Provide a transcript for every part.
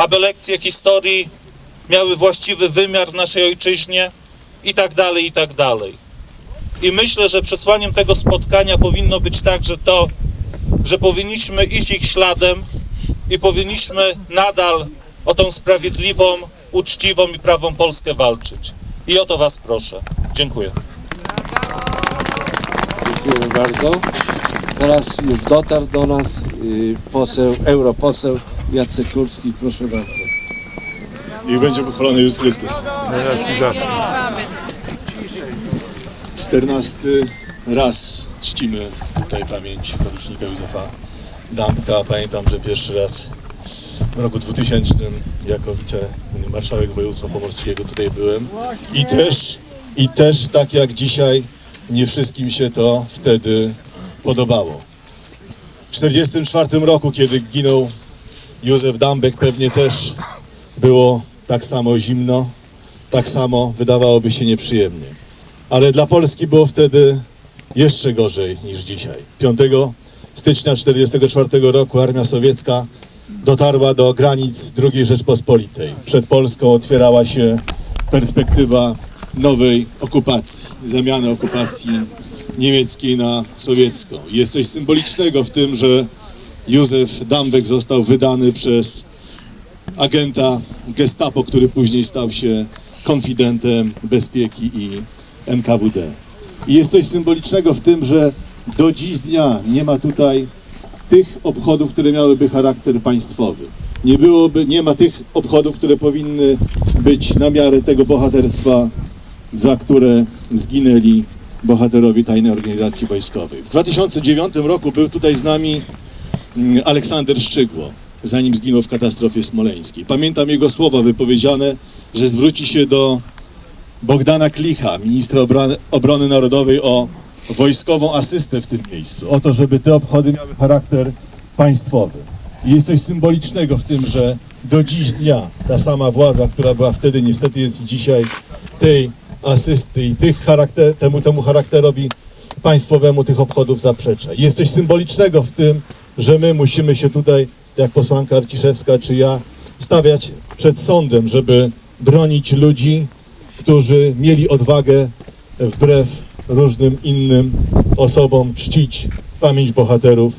aby lekcje historii miały właściwy wymiar w naszej ojczyźnie i tak dalej, i tak dalej. I myślę, że przesłaniem tego spotkania powinno być także to, że powinniśmy iść ich śladem i powinniśmy nadal o tą sprawiedliwą, uczciwą i prawą Polskę walczyć. I o to Was proszę. Dziękuję. Dziękujemy bardzo. Teraz już dotarł do nas y, poseł, europoseł Jacek Kurski. Proszę bardzo. Niech będzie pochwalony Jezus Chrystus. Czternasty raz czcimy tutaj pamięć porucznika Józefa Dambka. Pamiętam, że pierwszy raz w roku 2000 jako wicemarszałek województwa pomorskiego tutaj byłem. I też, I też tak jak dzisiaj nie wszystkim się to wtedy podobało. W 1944 roku, kiedy ginął Józef Dambek, pewnie też było tak samo zimno, tak samo wydawałoby się nieprzyjemnie. Ale dla Polski było wtedy jeszcze gorzej niż dzisiaj. 5 stycznia 1944 roku armia sowiecka dotarła do granic II Rzeczpospolitej. Przed Polską otwierała się perspektywa nowej okupacji, zamiany okupacji niemieckiej na sowiecką. Jest coś symbolicznego w tym, że Józef Dambek został wydany przez agenta Gestapo, który później stał się konfidentem bezpieki i NKWD. I jest coś symbolicznego w tym, że do dziś dnia nie ma tutaj tych obchodów, które miałyby charakter państwowy. Nie byłoby, nie ma tych obchodów, które powinny być na miarę tego bohaterstwa, za które zginęli bohaterowie tajnej organizacji wojskowej. W 2009 roku był tutaj z nami Aleksander Szczygło, zanim zginął w katastrofie smoleńskiej. Pamiętam jego słowa wypowiedziane, że zwróci się do Bogdana Klicha, ministra obrony, obrony narodowej, o wojskową asystę w tym miejscu. O to, żeby te obchody miały charakter państwowy. I jest coś symbolicznego w tym, że do dziś dnia ta sama władza, która była wtedy, niestety jest i dzisiaj, tej asysty i tych charakter, temu, temu charakterowi państwowemu tych obchodów zaprzecza. Jest coś symbolicznego w tym, że my musimy się tutaj, jak posłanka Arciszewska czy ja, stawiać przed sądem, żeby bronić ludzi, którzy mieli odwagę wbrew różnym innym osobom czcić pamięć bohaterów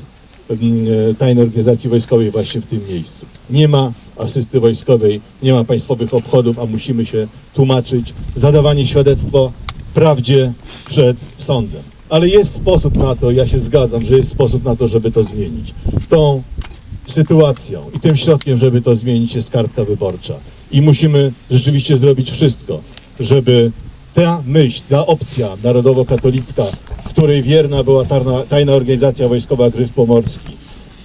mm, e, tajnej organizacji wojskowej właśnie w tym miejscu. Nie ma asysty wojskowej, nie ma państwowych obchodów, a musimy się tłumaczyć, zadawanie świadectwo prawdzie przed sądem. Ale jest sposób na to, ja się zgadzam, że jest sposób na to, żeby to zmienić. Tą sytuacją i tym środkiem, żeby to zmienić, jest kartka wyborcza. I musimy rzeczywiście zrobić wszystko, żeby ta myśl, ta opcja narodowo-katolicka, której wierna była tajna, tajna organizacja wojskowa Gryf Pomorski,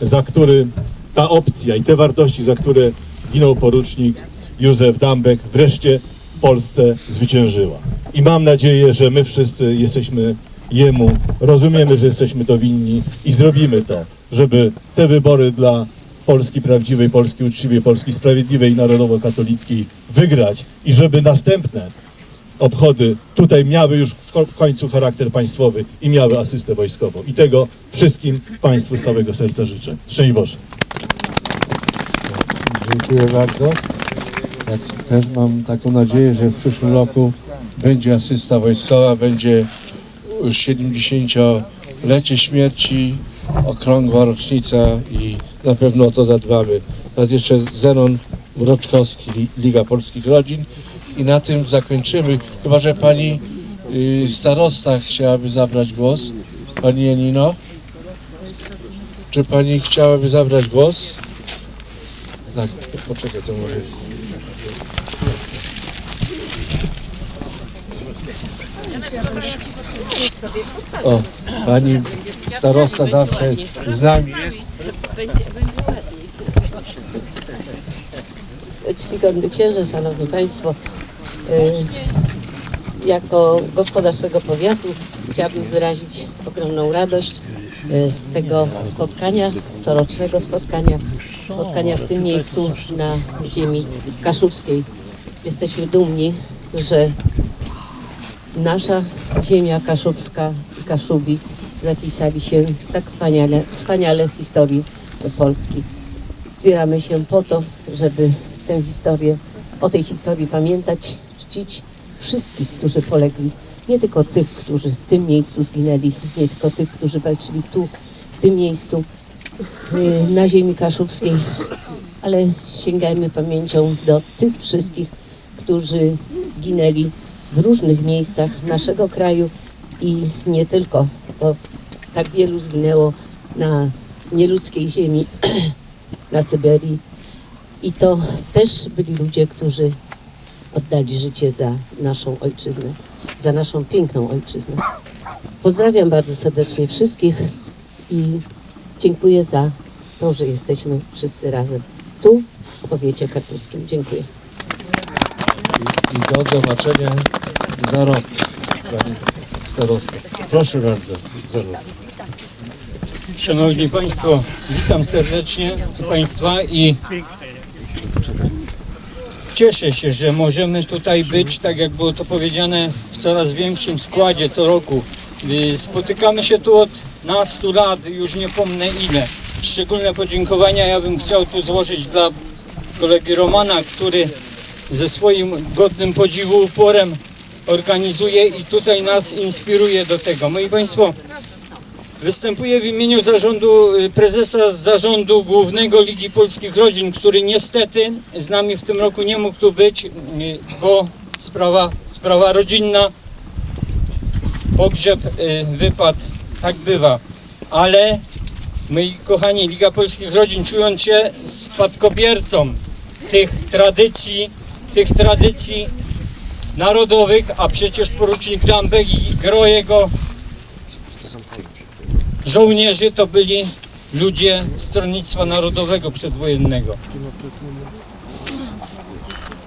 za który ta opcja i te wartości, za które ginął porucznik Józef Dambek, wreszcie w Polsce zwyciężyła. I mam nadzieję, że my wszyscy jesteśmy Jemu, rozumiemy, że jesteśmy to winni i zrobimy to, żeby te wybory dla Polski prawdziwej, Polski uczciwej, Polski sprawiedliwej i narodowo-katolickiej wygrać i żeby następne obchody tutaj miały już w ko- w końcu charakter państwowy i miały asystę wojskową. I tego wszystkim Państwu z całego serca życzę. Szczęść Boże. Dziękuję bardzo. Tak, też mam taką nadzieję, że w przyszłym roku będzie asysta wojskowa, będzie 70-lecie śmierci, okrągła rocznica i na pewno o to zadbamy. Teraz jeszcze Zenon Mroczkowski, Li- Liga Polskich Rodzin i na tym zakończymy. Chyba, że pani y, starosta chciałaby zabrać głos. Pani Janino? Czy pani chciałaby zabrać głos? Tak, poczekaj, to może. O, pani starosta zawsze z nami jest. Czcigodny księże, szanowni państwo, y, jako gospodarz tego powiatu chciałabym wyrazić ogromną radość y, z tego spotkania, z corocznego spotkania, spotkania w tym miejscu na ziemi kaszubskiej. Jesteśmy dumni, że nasza ziemia kaszubska i Kaszubi zapisali się tak wspaniale, wspaniale w historii Polski. Zbieramy się po to, żeby tę historię, o tej historii pamiętać, czcić wszystkich, którzy polegli. Nie tylko tych, którzy w tym miejscu zginęli, nie tylko tych, którzy walczyli tu, w tym miejscu, y, na ziemi kaszubskiej, ale sięgajmy pamięcią do tych wszystkich, którzy ginęli w różnych miejscach naszego kraju i nie tylko, bo tak wielu zginęło na nieludzkiej ziemi, na Syberii. I to też byli ludzie, którzy oddali życie za naszą ojczyznę, za naszą piękną ojczyznę. Pozdrawiam bardzo serdecznie wszystkich i dziękuję za to, że jesteśmy wszyscy razem tu, w powiecie kartuskim. Dziękuję. I do zobaczenia za rok, pani starosto. Proszę bardzo, za rok. Szanowni Państwo, witam serdecznie Państwa i cieszę się, że możemy tutaj być, tak jak było to powiedziane, w coraz większym składzie co roku. Y, Spotykamy się tu od nastu lat, już nie pomnę ile. Szczególne podziękowania ja bym chciał tu złożyć dla kolegi Romana, który ze swoim godnym podziwu uporem organizuje i tutaj nas inspiruje do tego. Moi Państwo, Występuję w imieniu zarządu, y, prezesa zarządu głównego Ligi Polskich Rodzin, który niestety z nami w tym roku nie mógł tu być, y, bo sprawa, sprawa rodzinna, pogrzeb, y, wypad, tak bywa. Ale moi kochani, Liga Polskich Rodzin czując się spadkobiercą tych tradycji, tych tradycji narodowych, a przecież porucznik Dambek i gro jego żołnierzy to byli ludzie Stronnictwa Narodowego przedwojennego.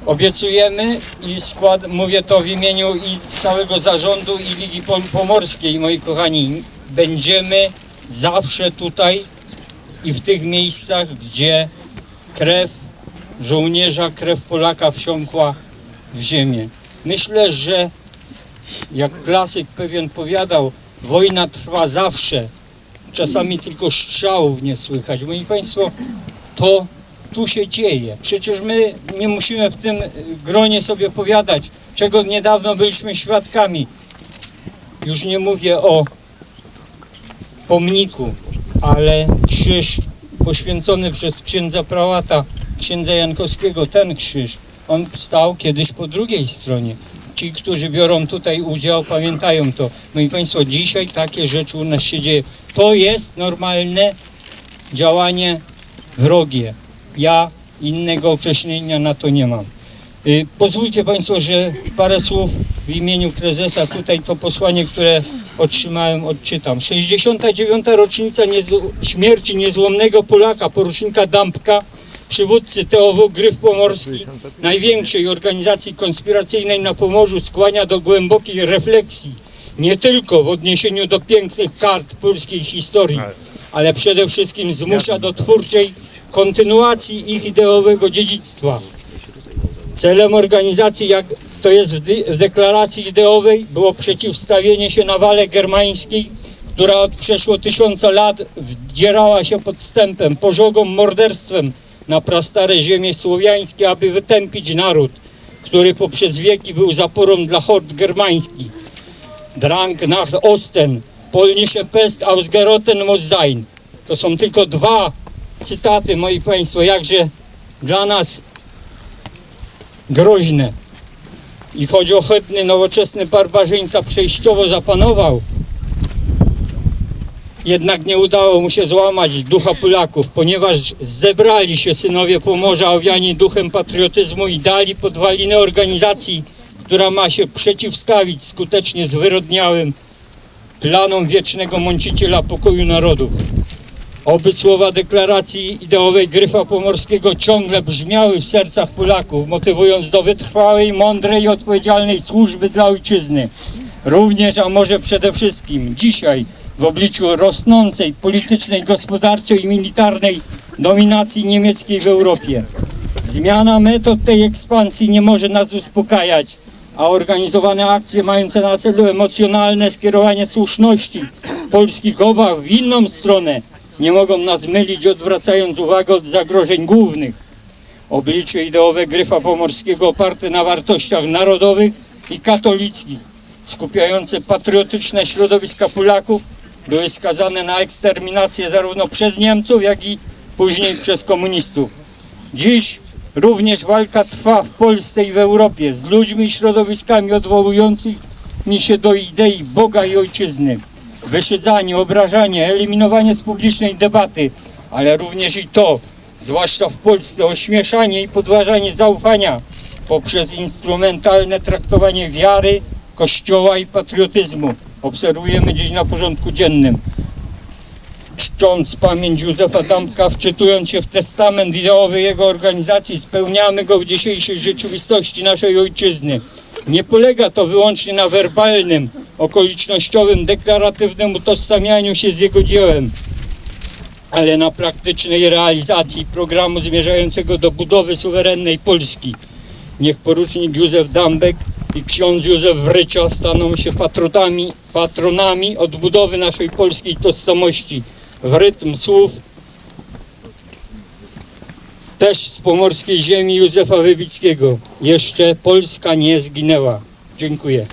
Obiecujemy i skład, mówię to w imieniu i całego zarządu i Ligi Pom- Pomorskiej, moi kochani, będziemy zawsze tutaj i w tych miejscach, gdzie krew żołnierza, krew Polaka wsiąkła w ziemię. Myślę, że jak klasyk pewien powiadał, wojna trwa zawsze, czasami tylko strzałów nie słychać. Moi Państwo, to tu się dzieje. Przecież my nie musimy w tym gronie sobie powiadać, czego niedawno byliśmy świadkami. Już nie mówię o pomniku, ale krzyż poświęcony przez księdza prałata, księdza Jankowskiego, ten krzyż, on stał kiedyś po drugiej stronie. Ci, którzy biorą tutaj udział, pamiętają to. Moi Państwo, dzisiaj takie rzeczy u nas się dzieje. To jest normalne działanie wrogie. Ja innego określenia na to nie mam. Y, Pozwólcie Państwo, że parę słów w imieniu prezesa tutaj to posłanie, które otrzymałem, odczytam. 69. rocznica śmierci niezłomnego Polaka, porucznika Dąbka, przywódcy TOW Gryf Pomorski, największej organizacji konspiracyjnej na Pomorzu, skłania do głębokiej refleksji, nie tylko w odniesieniu do pięknych kart polskiej historii, ale przede wszystkim zmusza do twórczej kontynuacji ich ideowego dziedzictwa. Celem organizacji, jak to jest w deklaracji ideowej, było przeciwstawienie się nawale germańskiej, która od przeszło tysiąca lat wdzierała się podstępem, pożogą, morderstwem na prastare ziemie słowiańskie, aby wytępić naród, który poprzez wieki był zaporą dla hord germańskich. Drang nach Osten, polnische Pest ausgerotten muss sein. To są tylko dwa cytaty, moi Państwo, jakże dla nas groźne. I choć ohydny, nowoczesny barbarzyńca przejściowo zapanował, jednak nie udało mu się złamać ducha Polaków, ponieważ zebrali się synowie Pomorza owiani duchem patriotyzmu i dali podwaliny organizacji, która ma się przeciwstawić skutecznie zwyrodniałym planom wiecznego mąciciela pokoju narodów. Oby słowa deklaracji ideowej Gryfa Pomorskiego ciągle brzmiały w sercach Polaków, motywując do wytrwałej, mądrej i odpowiedzialnej służby dla ojczyzny. Również, a może przede wszystkim dzisiaj, w obliczu rosnącej politycznej, gospodarczej i militarnej dominacji niemieckiej w Europie. Zmiana metod tej ekspansji nie może nas uspokajać, a organizowane akcje mające na celu emocjonalne skierowanie słuszności polskich obaw w inną stronę nie mogą nas mylić, odwracając uwagę od zagrożeń głównych. Oblicze ideowe Gryfa Pomorskiego oparte na wartościach narodowych i katolickich, skupiające patriotyczne środowiska Polaków, były skazane na eksterminację zarówno przez Niemców, jak i później przez komunistów. Dziś również walka trwa w Polsce i w Europie z ludźmi i środowiskami odwołującymi się do idei Boga i Ojczyzny. Wyszydzanie, obrażanie, eliminowanie z publicznej debaty, ale również i to, zwłaszcza w Polsce, ośmieszanie i podważanie zaufania poprzez instrumentalne traktowanie wiary, kościoła i patriotyzmu obserwujemy dziś na porządku dziennym czcząc pamięć Józefa Dambka, wczytując się w testament ideowy jego organizacji, spełniamy go w dzisiejszej rzeczywistości naszej ojczyzny. Nie polega to wyłącznie na werbalnym, okolicznościowym, deklaratywnym utożsamianiu się z jego dziełem, ale na praktycznej realizacji programu zmierzającego do budowy suwerennej Polski. Niech porucznik Józef Dambek i ksiądz Józef Wrycio staną się patronami, patronami odbudowy naszej polskiej tożsamości w rytm słów też z pomorskiej ziemi Józefa Wybickiego. Jeszcze Polska nie zginęła. Dziękuję.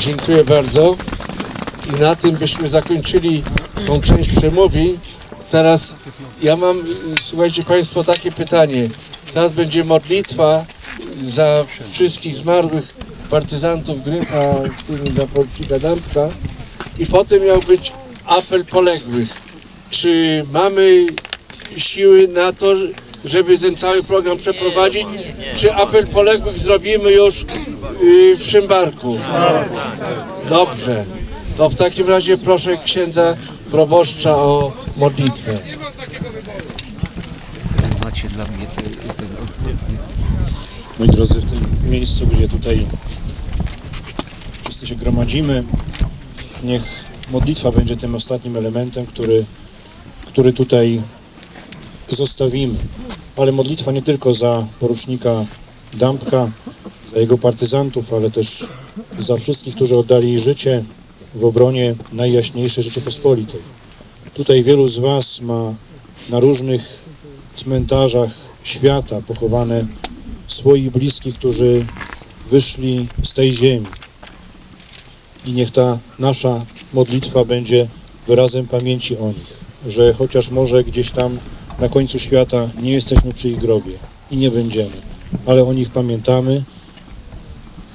Dziękuję bardzo. I na tym byśmy zakończyli tą część przemówień. Teraz ja mam, słuchajcie Państwo, takie pytanie. Teraz będzie modlitwa za wszystkich zmarłych partyzantów Gryfa, za Polska Dambka. I potem miał być apel poległych. Czy mamy siły na to, żeby ten cały program przeprowadzić? Czy apel poległych zrobimy już y, w Szymbarku? Dobrze. To w takim razie proszę księdza proboszcza o modlitwę. macie dla mnie te, ten, Moi drodzy, w tym miejscu, gdzie tutaj wszyscy się gromadzimy, niech modlitwa będzie tym ostatnim elementem, który, który tutaj zostawimy. Ale modlitwa nie tylko za porucznika Dambka, za jego partyzantów, ale też za wszystkich, którzy oddali życie w obronie Najjaśniejszej Rzeczypospolitej. Tutaj wielu z Was ma na różnych cmentarzach świata pochowane swoich bliskich, którzy wyszli z tej ziemi. I niech ta nasza modlitwa będzie wyrazem pamięci o nich, że chociaż może gdzieś tam na końcu świata nie jesteśmy przy ich grobie i nie będziemy, ale o nich pamiętamy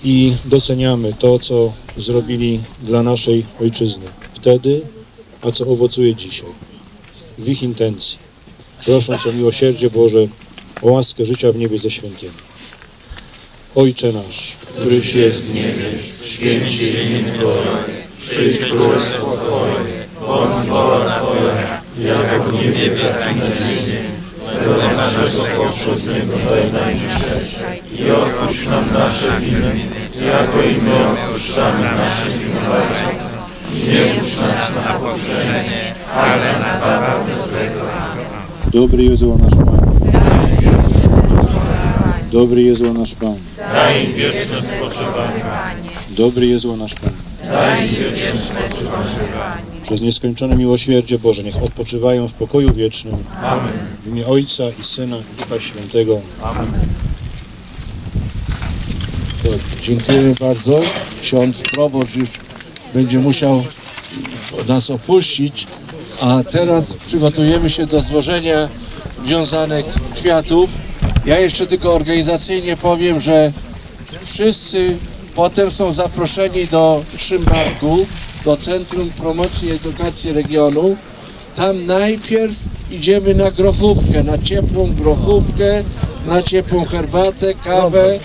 i doceniamy to, co zrobili dla naszej ojczyzny wtedy, a co owocuje dzisiaj w ich intencji. Prosząc o miłosierdzie Boże, o łaskę życia w niebie ze świętymi. Ojcze nasz, któryś jest w niebie, święć się imię Twoje, przyjdź królestwo Twoje, bądź wola Twoja, jak w niebie, tak i na ziemi. Chleba naszego powszedniego daj nam dzisiaj i odpuść nam nasze winy, jako i my odpuszczamy naszym winowajcom. Nie wódź nas na pokuszenie, ale nas zabaw od złego. Dobry Jezu, nasz Pan. Dobry Jezu, a nasz Pan. Daj im wieczne spoczywanie. Dobry Jezu, a nasz Pan. Daj im wieczne spoczywanie. Przez nieskończone miłosierdzie Boże, niech odpoczywają w pokoju wiecznym. Amen. W imię Ojca i Syna i Ducha Świętego. To dziękujemy bardzo. Ksiądz proboszcz już będzie musiał nas opuścić, a teraz przygotujemy się do złożenia wiązanek kwiatów. Ja jeszcze tylko organizacyjnie powiem, że wszyscy potem są zaproszeni do Szymbarku, do Centrum Promocji i Edukacji Regionu. Tam najpierw idziemy na grochówkę, na ciepłą grochówkę, na ciepłą herbatę, kawę,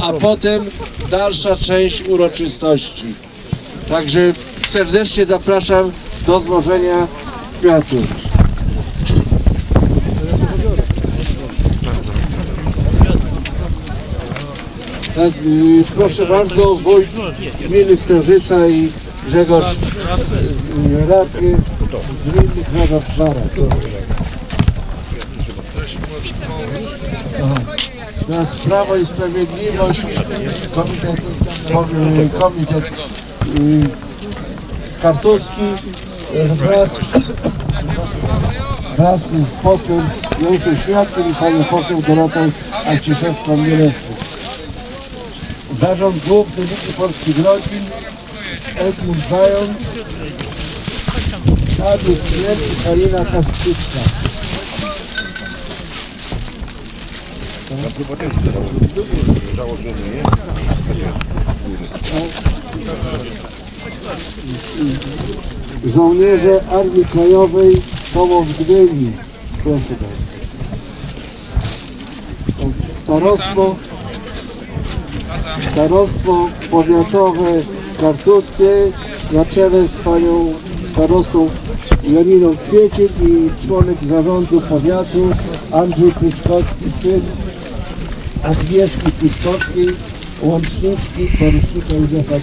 a potem dalsza część uroczystości. Także serdecznie zapraszam do złożenia kwiatów. Y, proszę bardzo, wójt gminy Stężyca i Grzegorz y, Radny gminy Grzegorz Czwarek. Teraz Prawo i Sprawiedliwość, Komitet, Komitet y, Kartuski wraz, wraz z posłem Janusem Świadkiem i panią poseł Dorotą Anciszewską-Mielewską. Zarząd Główny Ligi Polskich Rodzin, Edmund Zając, Tadeusz Klep i Karina Kastrzycka. Żołnierze Armii Krajowej Tomow Gdyni. Proszę bardzo. Starostwo Starostwo Powiatowe Kartuskie na czele z panią starostą Janiną Kwiecień i członek zarządu powiatu Andrzej Pyczkowski, syn Agnieszki Pyczkowskiej, łączniczki porucznika Józefa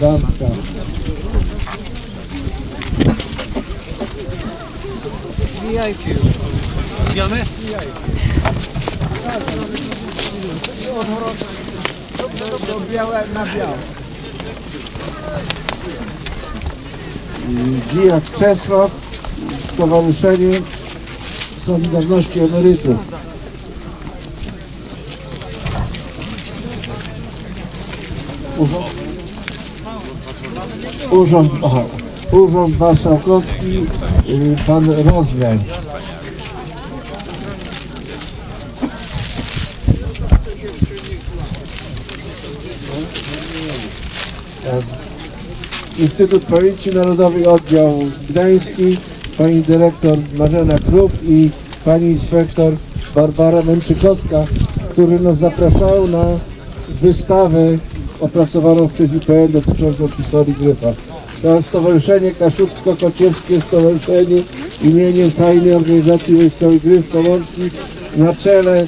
Damka. Dijak Czesław, Stowarzyszenie Solidarności Emerytów. Urząd, Urząd, aha, Urząd Marszałkowski, y, pan Rozwiań. Instytut Pamięci Narodowej Oddział Gdański, pani dyrektor Marzena Kruk i pani inspektor Barbara Męczykowska, którzy nas zapraszają na wystawę opracowaną przez IPN dotyczącą historii Gryfa. Teraz Stowarzyszenie Kaszubsko-Kociewskie Stowarzyszenie imieniem Tajnej Organizacji Wojskowej Gryf Pomorski na czele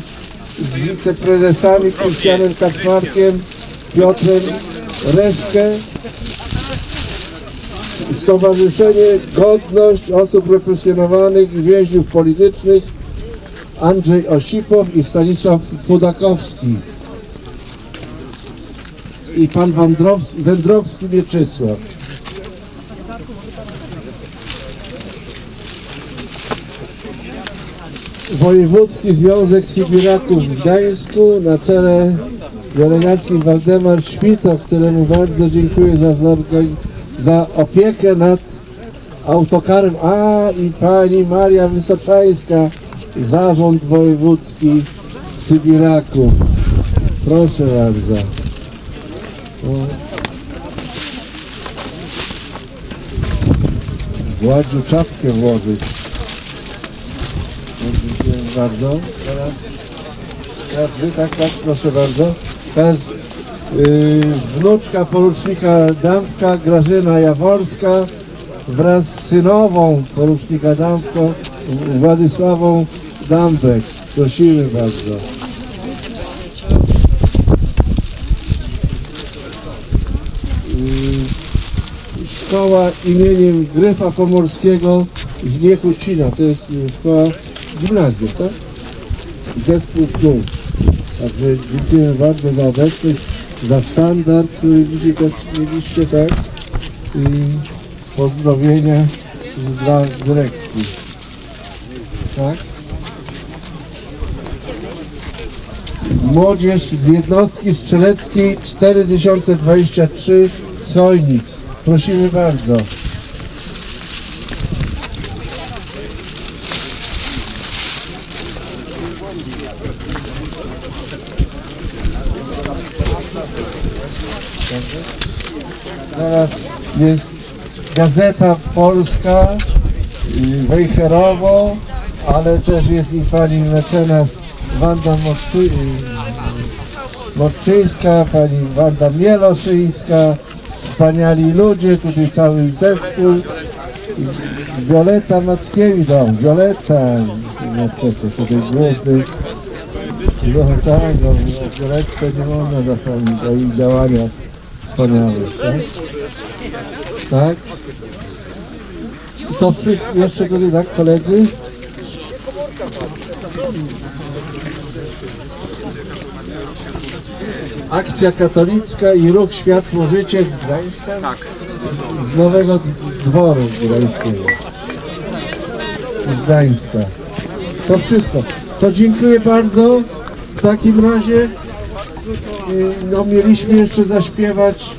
z wiceprezesami Krystianem Kaczmarkiem, Piotrem Reszkę, Stowarzyszenie Godność Osób Represjonowanych i Więźniów Politycznych Andrzej Osipow i Stanisław Fudakowski i pan Wędrowski, Wędrowski Mieczysław. Wojewódzki Związek Sybiraków w Gdańsku na czele delegacji Waldemar Świto, któremu bardzo dziękuję za, za opiekę nad autokarem, a i pani Maria Wysoczańska, Zarząd Wojewódzki Sybiraków. Proszę bardzo. Władziu czapkę włożyć. Dziękuję bardzo. Teraz, teraz wy, tak, tak, proszę bardzo. Teraz yy, wnuczka porucznika Dąbka, Grażyna Jaworska wraz z synową porucznika Dąbka, Władysławą Dąbek. Prosimy bardzo. Yy, Szkoła imieniem Gryfa Pomorskiego z Niechocina. To jest szkoła gimnazjum, tak? Zespół szkół. Także dziękuję bardzo za obecność, za standard, który dzisiaj mieliście, tak? I pozdrowienia dla dyrekcji. Tak? Młodzież z jednostki strzeleckiej 4023 Solnic. Prosimy bardzo. Teraz jest Gazeta Polska, Wejherowo, ale też jest i pani mecenas Wanda y, Moczyńska, pani Wanda Mieloszyńska, wspaniali ludzie, tutaj cały zespół. Wioleta Mackiewicz, no, Wioleta, no to, to tutaj główny. No tak, no, nie można zapomnieć o jej działaniach wspaniałych, tak? Tak? I to wszyscy, jeszcze tutaj, tak, koledzy? Akcja katolicka i ruch Światło Życie z Gdańska? Tak. Z Nowego Dworu Gdańskiego. z Gdańska. To wszystko. To dziękuję bardzo. W takim razie no, mieliśmy jeszcze zaśpiewać